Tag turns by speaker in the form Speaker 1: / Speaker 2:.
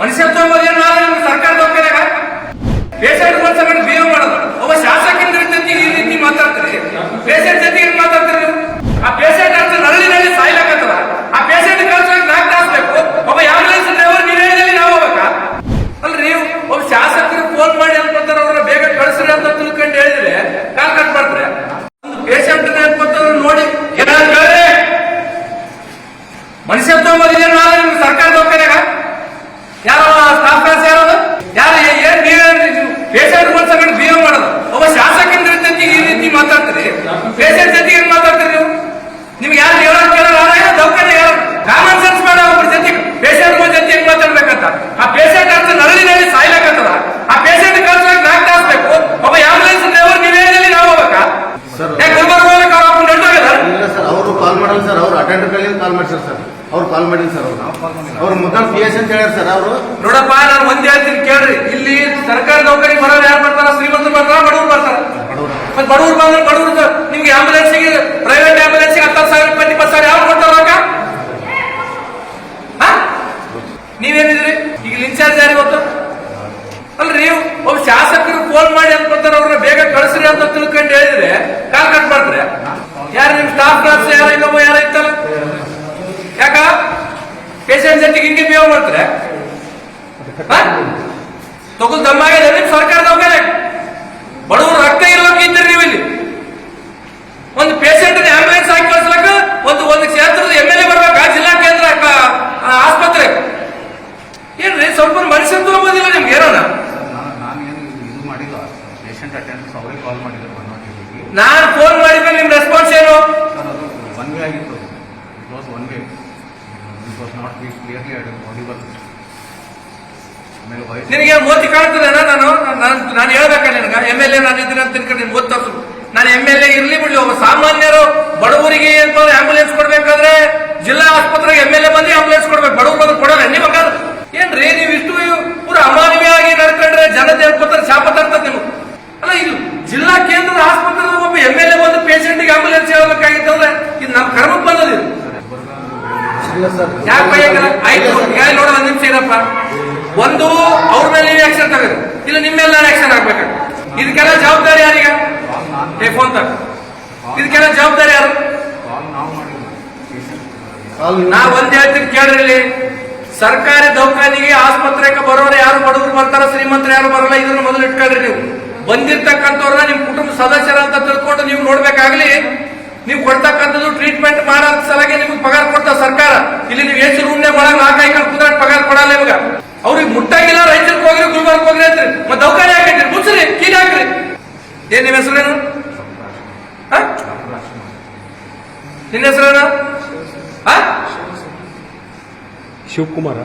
Speaker 1: ಮನುಷ್ಯತ್ವ ಏನು ಸರ್ಕಾರದ ಸರ್ಕಾರ ದವಾಖಾನ್ಯಾಗ ಪೇಷಂಟ್ ಸಂಗಡ ಬಿಹೇವ್ ಮಾಡೋದು. ಒಬ್ಬ ಶಾಸಕನ ಜೊತೆಗೆ ಈ ರೀತಿ ಮಾತಾಡ್ತಾರೆ. ಪೇಷಂಟ್ ಜೊತೆಗೆ ಏನ್ ಆ ಪೇಷಂಟ್ ಅಂತ ನರಳಿ ನರಳಿ ಸಾಯ್ಲಾಕತ್ತದ. ಆ ಪೇಷಂಟ್ ಕಳ್ಸೋಕೆ ನಾಲ್ಕು ತಾಸು ಒಬ್ಬ ಆಂಬುಲೆನ್ಸ್ ಡ್ರೈವರ್ ನೀವು ಹೇಳಿದಲ್ಲಿ ನಾವು ಹೋಗ್ಬೇಕಾ? ಅಲ್ರಿ ನೀವು ಒಬ್ಬ ಶಾಸಕರು ಫೋನ್ ಮಾಡಿ ಅನ್ಕೊತಾರ ಅವ್ರ ಬೇಗ ಕಳಿಸ್ರಿ ಅಂತ ತಿಳ್ಕೊಂಡು ಹೇಳಿದ್ರೆ ಕಾಲ್ ಕಟ್ ಮಾಡ್ತಾರೆ. ಪೇಷಂಟ್ ಅನ್ಕೊತಾರ ನೋಡಿ. ಮನುಷ್ಯತ್ವ ದವಾಖಾನ್ಯಾಗ ಯಾರೋ ಸ್ಟಾಫ್ ಕ್ಲಾಸ್ ಯಾರು ಯಾರು ಏನ್ ನೀವು ಪೇಷಂಟ್ ಸಂಗಡ ಬಿಹೇವ್ ಮಾಡೋದು. ಒಬ್ಬ ಶಾಸಕನ ಜೊತೆಗೆ ಈ ರೀತಿ ಮಾತಾಡ್ತೀರಿ? ಪೇಷಂಟ್ ಜೊತೆಗೆ ಏನ್ ಮಾತಾಡ್ತೀರಿ ನೀವು? ನಿಮ್ಗೆ ಯಾರು ಹೇಳೋದು ಯಾರು ದವಾಖಾನೆ ಯಾರು? ಕಾಮನ್ ಸೆನ್ಸ್ ಮಾಡೋ ಒಬ್ಬರ ಜೊತೆಗೆ. ಪೇಷಂಟ್ ಜೊತೆ ಹೆಂಗ್ ಮಾತಾಡ್ಬೇಕಂತ? ಆ ಪೇಷಂಟ್ ಅಂತ ನರಳಿ ನರಳಿ ಸಾಯ್ಲಾಕತ್ತದ ಆ ಪೇಷಂಟ್ ಕಳ್ಸೋಕೆ ನಾಕ್ ತಾಸು ಬೇಕು. ಒಬ್ಬ ಆಂಬುಲೆನ್ಸ್ ಡ್ರೈವರ್ ನೀವು ಹೇಳಿದಲ್ಲಿ ನಾವು ಹೋಗ್ಬೇಕಾ? ಗುಲ್ಬರ್ಗ ಹೋಗ್ಬೇಕು? ಅವ್ರ
Speaker 2: ಅವರು ಕಾಲ್ ಮಾಡಲ್ಲ ಸರ್. ಅವ್ರು ಅಟೆಂಡರ್ ಕಾಲ್ ಮಾಡ್ತಾರೆ ಸರ್. ಅವ್ರು ಕಾಲ್ ಮಾಡಿಲ್ಲ ಸರ್ ಅವ್ರು. ಅವ್ರು ಮುದ್ದಾಂ ಪಿ ಎಸ್ ಅಂತ ಹೇಳ್ಯಾರ ಸರ್ ಅವರು.
Speaker 1: ನೋಡಪ್ಪ ನಾನು ಒಂದೇ ಹೇಳ್ತೀನಿ ಕೇಳ್ರಿ. ಇಲ್ಲಿ ಸರ್ಕಾರಿ ನೌಕರಿ ಬರೋರು ಯಾರು ಬರ್ತಾರ? ಶ್ರೀಮಂತರು ಬರ್ತಾರ ಬಡವರು ಬರ್ತಾರ? ಮತ್ತೆ ಬಡವರು ಬಂದ್ರೆ ಬಡವ್ರು ನಿಮ್ಗೆ ಆಂಬುಲೆನ್ಸ್ ಪ್ರೈವೇಟ್ ಆಂಬುಲೆನ್ಸ್ ಹತ್ತು ಸಾವಿರ ಇಪ್ಪತ್ತು ಇಪ್ಪತ್ತು ಸಾವಿರ ಯಾರು ಕೊಡ್ತಾರ? ನೀವೇನಿದ್ರಿ ಈಗ ಇನ್ಚಾರ್ಜ್ ಯಾರಿಗೆ ಗೊತ್ತು ಅಲ್ರಿ ಒಬ್ಬ ಶಾಸಕರು ಫೋನ್ ಮಾಡಿ ಅನ್ಕೊತಾರ ಅವ್ರನ್ನ ಬೇಗ ಕಳಿಸ್ರಿ ಅಂತ ತಿಳ್ಕೊಂಡು ಹೇಳಿದ್ರೆ ಕಾಲ್ ಕಟ್ ಮಾಡ್ತಾರೆ. ಯಾರು ನಿಮ್ ಸ್ಟಾಫ್ ಕ್ಲಾಸ್ ಯಾರ ಇನ್ನೊಬ್ಬ ಯಾರ ಇತ್ತಲ್ಲ ಯಾಕ ಪೇಷಂಟ್ ಜೊತೆಗೆ ಹಿಂಗೆ ಬಿಹೇವ್ ಮಾಡ್ತಾರೆ. ತಗೊಂಡ್ ದಮ್ಮಾಗಿದೆ ನಿಮ್ ಸರ್ಕಾರದ ಮೇಲೆ ಬಡವರು ರಕ್ತ ಇರೋಕೆ ಇದ್ದೀರಿ ನೀವು ಇಲ್ಲಿ ಒಂದು ಪೇಷಂಟ್ ಆಂಬುಲೆನ್ಸ್ ಹಾಕಿ ಕಳಿಸ್ಲಕ್ಕ ಒಂದು ಒಂದು ಕ್ಷೇತ್ರದ ಎಂ ಎಲ್ ಎ ಬರ್ಬೇಕಾ ಜಿಲ್ಲಾ ಕೇಂದ್ರ ಆ, ಆಸ್ಪತ್ರೆ. ಏನ್ರಿ ಸ್ವಲ್ಪ ಮನುಷ್ಯನ್ ಬಂದಿಲ್ಲ ನಿಮ್ಗೆ ಏನೋ
Speaker 3: ನಾನು ಏನು ಇದು ಮಾಡಿಲ್ಲ.
Speaker 1: ನಿನಗೆ ಮೋತಿ ಕಾಣ್ತದೆ ನಾನು? ನಾನು ಹೇಳ್ಬೇಕ ನಿನಗ? ಎಂ ಎಲ್ ಎ ನಾನು ಇದ್ದೀನಿ ಅಂತ ತಿಳ್ಕೊಂಡು ನಿನ್ ಗೊತ್ತು ನಾನು ಎಂ ಎಲ್ ಎ ಇರ್ಲಿ ಬಿಡ್ಲಿ, ಒಬ್ಬ ಸಾಮಾನ್ಯರು ಬಡವರಿಗೆ ಅಂತ ಆಂಬುಲೆನ್ಸ್ ಕೊಡ್ಬೇಕಾದ್ರೆ ಜಿಲ್ಲಾ ಆಸ್ಪತ್ರೆಗೆ ಎಂ ಎಲ್ ಎ ಬಂದು ಆಂಬುಲೆನ್ಸ್ ಕೊಡ್ಬೇಕು. ಬಡವರು ಬಂದು ಕೊಡೋಣ ನಿಮಗ ಏನ್ರಿ, ನೀವು ಇಷ್ಟು ಪೂರ ಅಮಾನವೀಯವಾಗಿ ನಡ್ಕೊಂಡ್ರೆ ಜನತೆ ಹೇಳ್ಕೊತಾರೆ ಶಾಪ ತರ್ತದೆ ನಿಮ್ಗೆ. ಅಲ್ಲ, ಇದು ಜಿಲ್ಲಾ ಕೇಂದ್ರದ ಆಸ್ಪತ್ರೆ ಒಬ್ಬ ಎಂ ಎಲ್ ಎ ಬಂದು ಪೇಷಂಟ್ಗೆ ಆಂಬುಲೆನ್ಸ್ ಹೇಳ್ಬೇಕಾಗಿತ್ತಂದ್ರೆ, ಇದು ನಮ್ಮ ಕರ್ಮಕ್ಕೆ
Speaker 2: ಸರ್
Speaker 1: ಯಾಕೆ ಬೈಯಂಗಿಲ್ಲ ಆಯ್ತು ಈಗ ನೋಡ ಒಂದ್ ನಿಮಿಷ ಒಂದು ಅವ್ರ ಮೇಲೆ ನೀವು ಆಕ್ಷನ್ ತಗೋದು ಇಲ್ಲ ನಿಮ್ಮ ರಿಯಾಕ್ಷನ್ ಆಕ್ಷನ್ ಆಗ್ಬೇಕು ಇದಕ್ಕೆಲ್ಲ ಜವಾಬ್ದಾರಿ ಯಾರೀಗ? ಏ ಫೋನ್ ತಗ ಇದಕ್ಕೆಲ್ಲ ಜವಾಬ್ದಾರಿ ಯಾರು? ನಾ ಒಂದ್ ಹೇಳ್ತೀನಿ ಕೇಳ್ರಿ. ಸರ್ಕಾರಿ ದವಾಖಾನಿಗೆ ಆಸ್ಪತ್ರೆಗೆ ಬರೋರು ಯಾರು ಬಡವರು ಬರ್ತಾರ ಶ್ರೀಮಂತರು ಯಾರು ಬರಲ್ಲ ಇದನ್ನ ಮೊದಲು ಇಟ್ಕೊಳ್ರಿ ನೀವು. ಬಂದಿರ್ತಕ್ಕಂಥವ್ರನ್ನ ನಿಮ್ ಕುಟುಂಬ ಸದಸ್ಯರ ಅಂತ ತಿಳ್ಕೊಂಡು ನೀವು ನೋಡ್ಬೇಕಾಗ್ಲಿ ನೀವು ಕೊಡ್ತಕ್ಕಂಥದ್ದು ಟ್ರೀಟ್ಮೆಂಟ್ ಮಾಡೋ ಸಲಗೆ ನಿಮ್ಗೆ ಪಗಾರ ಕೊಡ್ತಾ ಸರ್ಕಾರ. ಇಲ್ಲಿ ನೀವು ಎಷ್ಟು ಮಾಡಲ್ಲ ಒಳಗೆ ನಾಲ್ಕು ಐದು ಕುದಾಟ್ ಪಗಾರ ಕೊಡಲ್ಲ ನಿಮ್ಗೆ. ಅವ್ರಿಗೆ ಮುಟ್ಟಾಗಿಲ್ಲ, ರೈತರಿಗೆ ಹೋಗ್ರಿ ಗುಲ್ಬರ್ಗ್ ಹೋಗ್ರಿ ಅಂತ್ರಿ. ಮತ್ತೆ ದವಾಖಾನೆ ಹಾಕೈತ್ರಿ, ಮುಚ್ಚ್ರಿ, ಕೀಲ್ ಹಾಕ್ರಿ. ಏನ್ ನಿಮ್ಮ ಹೆಸರೇನು ನಿನ್ನ ಹೆಸರೇನು
Speaker 4: ಶಿವಕುಮಾರ.